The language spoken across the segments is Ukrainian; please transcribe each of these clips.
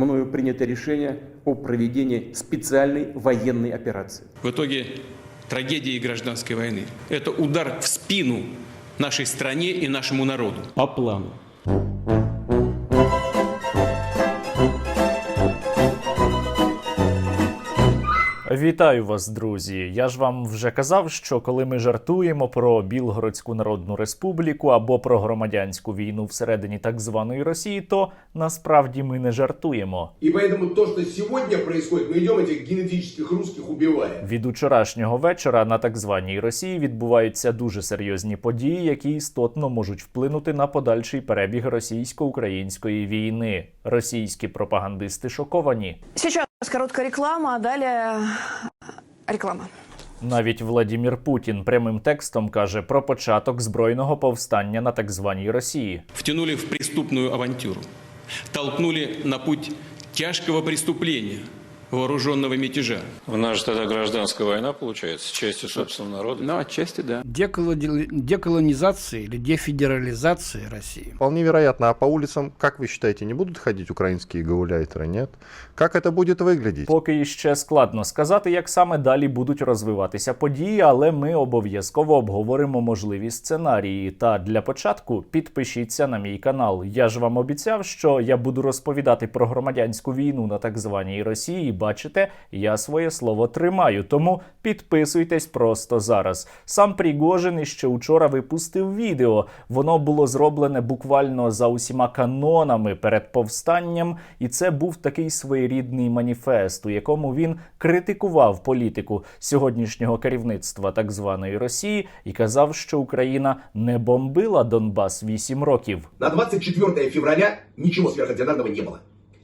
мною принято решение о проведении специальной военной операции. В итоге трагедии гражданской войны. Это удар в спину нашей стране и нашему народу. По плану. Вітаю вас, друзі! Я ж вам вже казав, що коли ми жартуємо про Білгородську Народну Республіку або про громадянську війну всередині так званої Росії, то насправді ми не жартуємо. И поэтому то, что сегодня происходит, мы идем этих генетических русских убиваем. Від учорашнього вечора на так званій Росії відбуваються дуже серйозні події, які істотно можуть вплинути на подальший перебіг російсько-української війни. Російські пропагандисти шоковані. Сейчас короткая реклама, а далее реклама. Навіть Владімір Путін прямим текстом каже про початок збройного повстання на так званій Росії. Втянули в преступну авантюру. Толкнули на путь тяжкого преступления, вооруженного мятежа. У нас же тогда гражданская война получается, с частью собственного народа. Ну, отчасти да. деколони- деколонизации или дефедерализации России. Вполне вероятно. А по улицам, как вы считаете, не будут ходить украинские гауляйтеры, нет? Как это будет выглядеть? Поки іще складно сказати, як саме далі будуть розвиватися події, але ми обов'язково обговоримо можливі сценарії. Та для початку підпишіться на мій канал. Я ж вам обіцяв, що я буду розповідати про громадянську війну на так званій Росії. Бачите, я своє слово тримаю. Тому підписуйтесь просто зараз. Сам Пригожин іще учора випустив відео. Воно було зроблене буквально за усіма канонами перед повстанням, і це був такий своєрідний маніфест, у якому він критикував політику сьогоднішнього керівництва так званої Росії і казав, що Україна не бомбила Донбас 8 років. На 24 февраля ничего сверхординарного не было.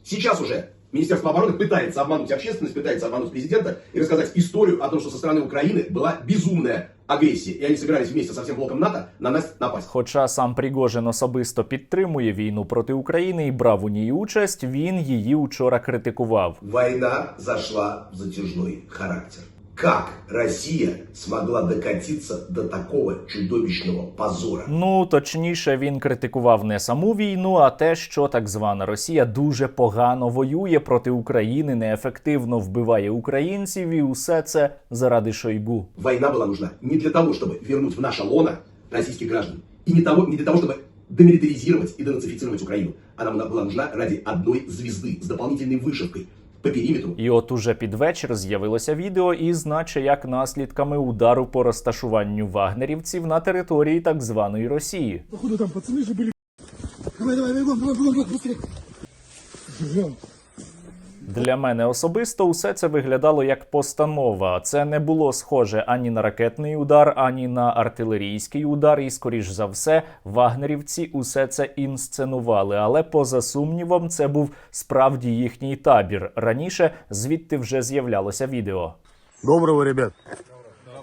Сейчас уже Министерство обороны пытается обмануть общественность, пытается обмануть президента и рассказать историю о том, что со стороны Украины была безумная агрессия. И они собирались вместе со всем блоком НАТО на нас напасть. Хоча сам Пригожин особисто підтримує війну проти України і брав у ній участь, він її учора критикував. Война зашла в затяжной характер. Как Россия смогла докатиться до такого чудовищного позора? Ну точніше, він критикував не саму війну, а те, що так звана Росія дуже погано воює проти України, неефективно вбиває українців, і усе це заради Шойгу. Война была нужна не для того, чтобы вернуть в наше лоно российских граждан, и не, того, не для того, чтобы демилитаризировать и денацифицировать Украину. Она была была нужна ради одной звезды с дополнительной вышивкой по периметру І от уже під вечір з'явилося відео із, наче як наслідками удару по розташуванню вагнерівців на території так званої Росії. Походу там пацаны же были. Давай, давай, бегом, бегом, бегом, бегом, быстрее. Бежал. Для мене особисто усе це виглядало як постанова. Це не було схоже ані на ракетний удар, ані на артилерійський удар. І, скоріш за все, вагнерівці усе це інсценували. Але поза сумнівом, це був справді їхній табір. Раніше звідти вже з'являлося відео. Доброго, ребят.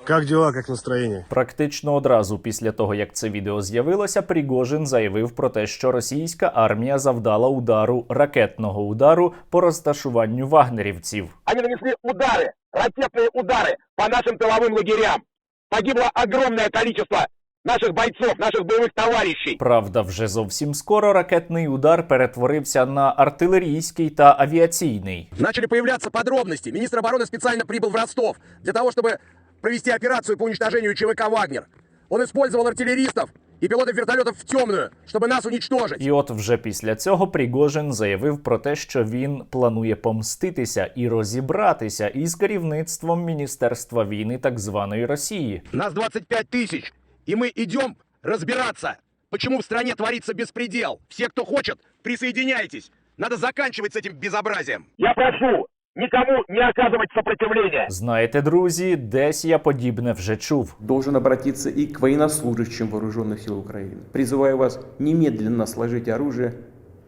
Как дела, как настроение? Практично одразу після того, як це відео з'явилося, Пригожин заявив про те, що російська армія завдала удару ракетного удару по розташуванню вагнерівців. Они нанесли удары, ракетные удары по нашим тыловым лагерям. Погибло огромное количество наших бойцов, наших боевых товарищей. Правда, вже зовсім скоро ракетний удар перетворився на артилерійський та авіаційний. Начали появляться подробности. Министр обороны специально прибыл в Ростов для того, чтобы провести операцию по уничтожению ЧВК «Вагнер». Он использовал артиллеристов и пилотов вертолетов в темную, чтобы нас уничтожить. І от вже після цього Пригожин заявив про те, що він планує помститися і розібратися із керівництвом Міністерства війни так званої Росії. Нас 25 тысяч, и мы идем разбираться, почему в стране творится беспредел. Все, кто хочет, присоединяйтесь. Надо заканчивать с этим безобразием. Я прошу никому не оказывать сопротивления. Знаєте, друзі, десь я подібне вже чув. Должен обратиться и к военнослужащим вооруженных сил Украины. Призываю вас немедленно сложить оружие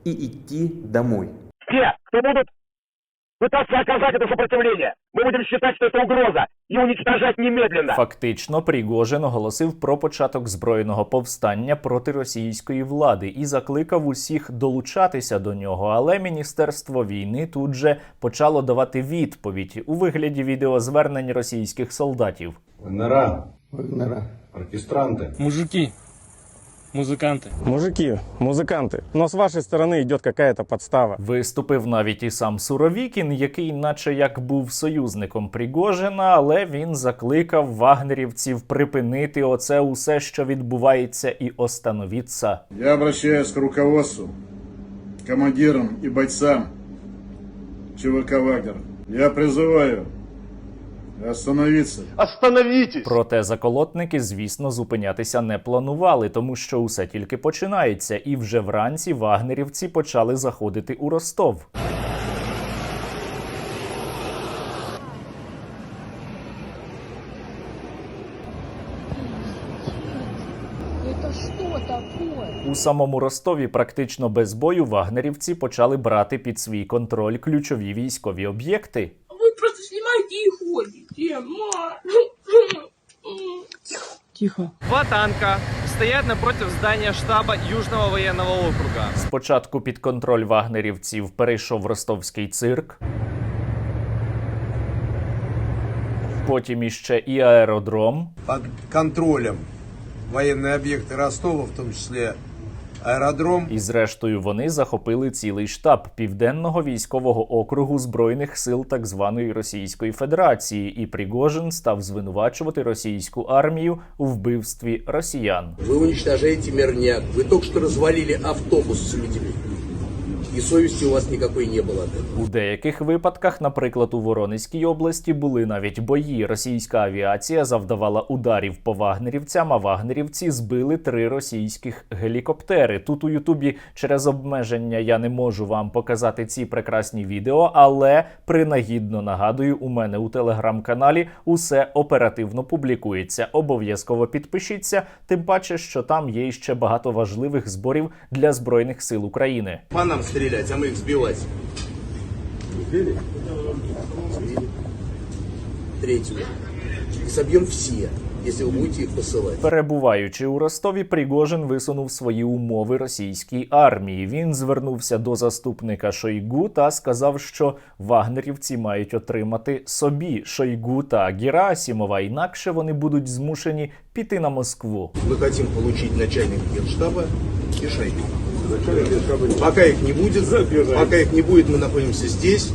и идти домой. Те, кто будут пытаться оказать это сопротивление, мы будем считать, что это угроза, и уничтожать немедленно. Фактично, Пригожин оголосив про початок збройного повстання проти російської влади і закликав усіх долучатися до нього. Але міністерство війни тут же почало давати відповідь у вигляді відеозвернень російських солдатів. Вагнера, Вагнера, оркестранты. Мужики, Музыканты. Мужики, музыканты, но с вашей стороны идет какая-то подстава. Виступив навіть і сам Суровікін, який, наче як був союзником Пригожина, але він закликав вагнерівців припинити оце усе, що відбувається, і остановіться. Я обращаюсь к руководству, командирам и бойцам ЧВК «Вагнер». Я призываю остановиться. Проте заколотники, звісно, зупинятися не планували, тому що усе тільки починається, і вже вранці вагнерівці почали заходити у Ростов. У самому Ростові практично без бою вагнерівці почали брати під свій контроль ключові військові об'єкти Вы просто снимаете и ходите. Два танка стоят напротив здания штаба Южного военного округа. Спочатку під контроль вагнерівців перейшов ростовський цирк. Потім іще і аеродром. Под контролем военные объекты Ростова, в том числе аэродром. І зрештою вони захопили цілий штаб південного військового округу збройних сил так званої Російської Федерації, і Пригожин став звинувачувати російську армію у вбивстві росіян. Вы уничтожаете мирняк. Вы только что развалили автобус с людьми. И совести у вас никакой не этого. У деяких випадках, наприклад, у Воронезькій області були навіть бої. Російська авіація завдавала ударів по вагнерівцям, а вагнерівці збили три російських гелікоптери. Тут у Ютубі через обмеження я не можу вам показати ці прекрасні відео, але принагідно нагадую, у мене у телеграм-каналі усе оперативно публікується. Обов'язково підпишіться, тим паче, що там є ще багато важливих зборів для збройних сил України. По нам стрелять, а мы их сбивать. Сбили? Третью. И собьем все, если вы будете их посылать. Перебуваючи у Ростові, Пригожин висунув свої умови російській армії. Він звернувся до заступника Шойгу та сказав, що вагнерівці мають отримати собі Шойгу та Герасімова, інакше вони будуть змушені піти на Москву. Мы хотим получить начальника генштаба и Шойгу. Пока их не будет, пока их не будет, мы находимся здесь,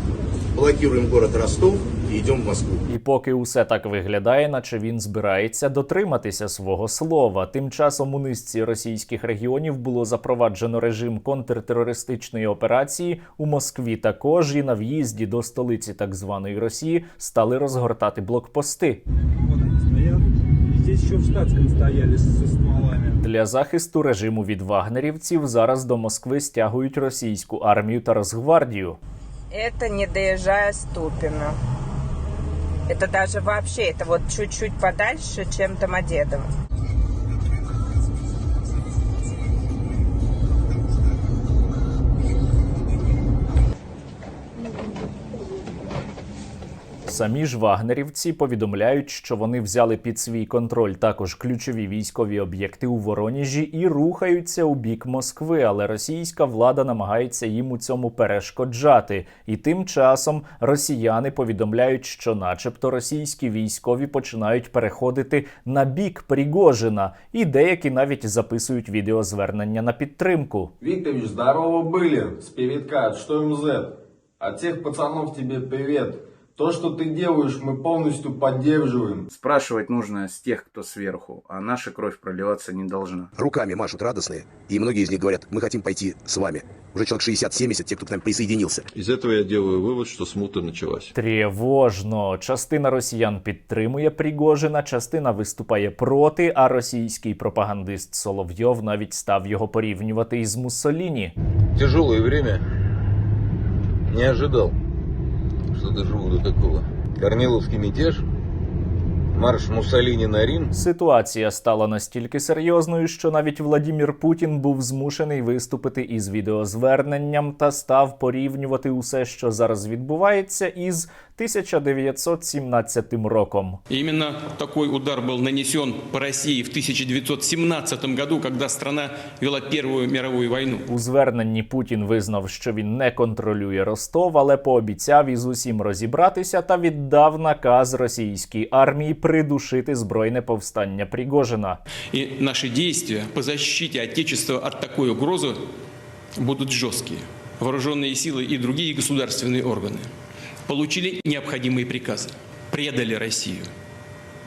блокируем город Ростов и идем в Москву. І поки усе так виглядає, наче він збирається дотриматися свого слова. Тим часом у низці російських регіонів було запроваджено режим контртерористичної операції. У Москві також і на в'їзді до столиці так званої Росії стали розгортати блокпости Здесь еще в штатском стояли со стволами. Для захисту режиму від вагнерівців зараз до Москви стягують російську армію та Росгвардію. Это не доезжая Ступино. Это даже вообще, это вот чуть-чуть подальше, чем Домодедово. Самі ж вагнерівці повідомляють, що вони взяли під свій контроль також ключові військові об'єкти у Вороніжі і рухаються у бік Москви, але російська влада намагається їм у цьому перешкоджати. І тим часом росіяни повідомляють, що, начебто, російські військові починають переходити на бік Пригожина, і деякі навіть записують відеозвернення на підтримку. Викторович, здорово с певитка, что МЗ? От всех пацанов тебе привет. То, что ты делаешь, мы полностью поддерживаем. Спрашивать нужно с тех, кто сверху, а наша кровь проливаться не должна. Руками машут радостные, и многие из них говорят, мы хотим пойти с вами. Уже человек 60-70, те, кто к нам присоединился. Из этого я делаю вывод, что смута началась. Тривожно. Частина росіян підтримує Пригожина, частина виступає проти, а російський пропагандист Соловйов навіть став його порівнювати із Муссоліні. Тяжелое время. Не ожидал, что доживу до такого. Корниловский мятеж, марш Муссоліні на Рим. Ситуація стала настільки серйозною, що навіть Владімір Путін був змушений виступити із відеозверненням та став порівнювати усе, що зараз відбувається, із 1917 роком. И Именно такой удар был нанесен по России в 1917 году, когда страна вела Первую мировую войну. У зверненні Путін визнав, що він не контролює Ростов, але пообіцяв із усім розібратися та віддав наказ російській армії придушити збройне повстання Пригожина. И наши действия по защите Отечества от такой угрозы будут жесткие. Вооруженные силы и другие государственные органы получили необходимые приказы, предали Россию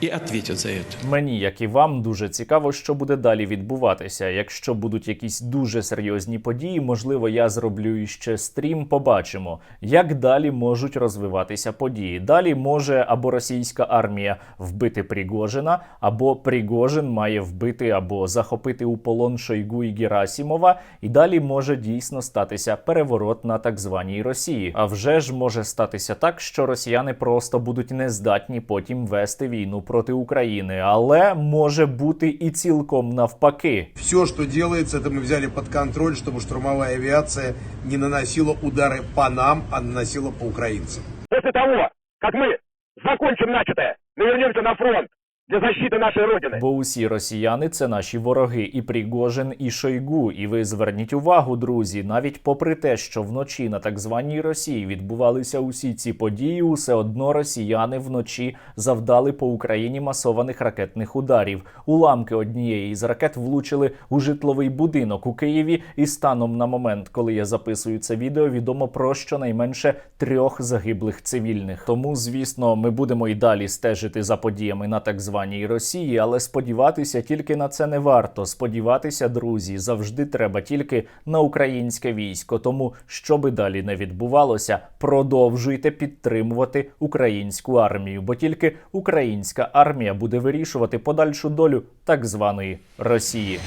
и ответят за это. Мені, як і вам, дуже цікаво, що буде далі відбуватися. Якщо будуть якісь дуже серйозні події, можливо, я зроблю іще стрім. Побачимо, як далі можуть розвиватися події. Далі може або російська армія вбити Пригожина, або Пригожин має вбити або захопити у полон Шойгу і Герасімова. І далі може дійсно статися переворот на так званій Росії. А вже ж може статися так, що росіяни просто будуть нездатні потім вести війну проти України, але може бути і цілком навпаки. Все, что делается, это мы взяли под контроль, чтобы штурмовая авиация не наносила удары по нам, а наносила по украинцам. После того, как мы закончим начатое, мы вернемся на фронт для защиты нашей Родины. Бо усі росіяни це наші вороги, і Пригожин, і Шойгу. І ви зверніть увагу, друзі, навіть попри те, що вночі на так званій Росії відбувалися усі ці події, усе одно росіяни вночі завдали по Україні масованих ракетних ударів. Уламки однієї з ракет влучили у житловий будинок у Києві. І станом на момент, коли я записую це відео, відомо про щонайменше трьох загиблих цивільних. Тому, звісно, ми будемо і далі стежити за подіями на так званій Росії, але сподіватися тільки на це не варто. Сподіватися, друзі, завжди треба тільки на українське військо. Тому що би далі не відбувалося, продовжуйте підтримувати українську армію, бо тільки українська армія буде вирішувати подальшу долю так званої Росії.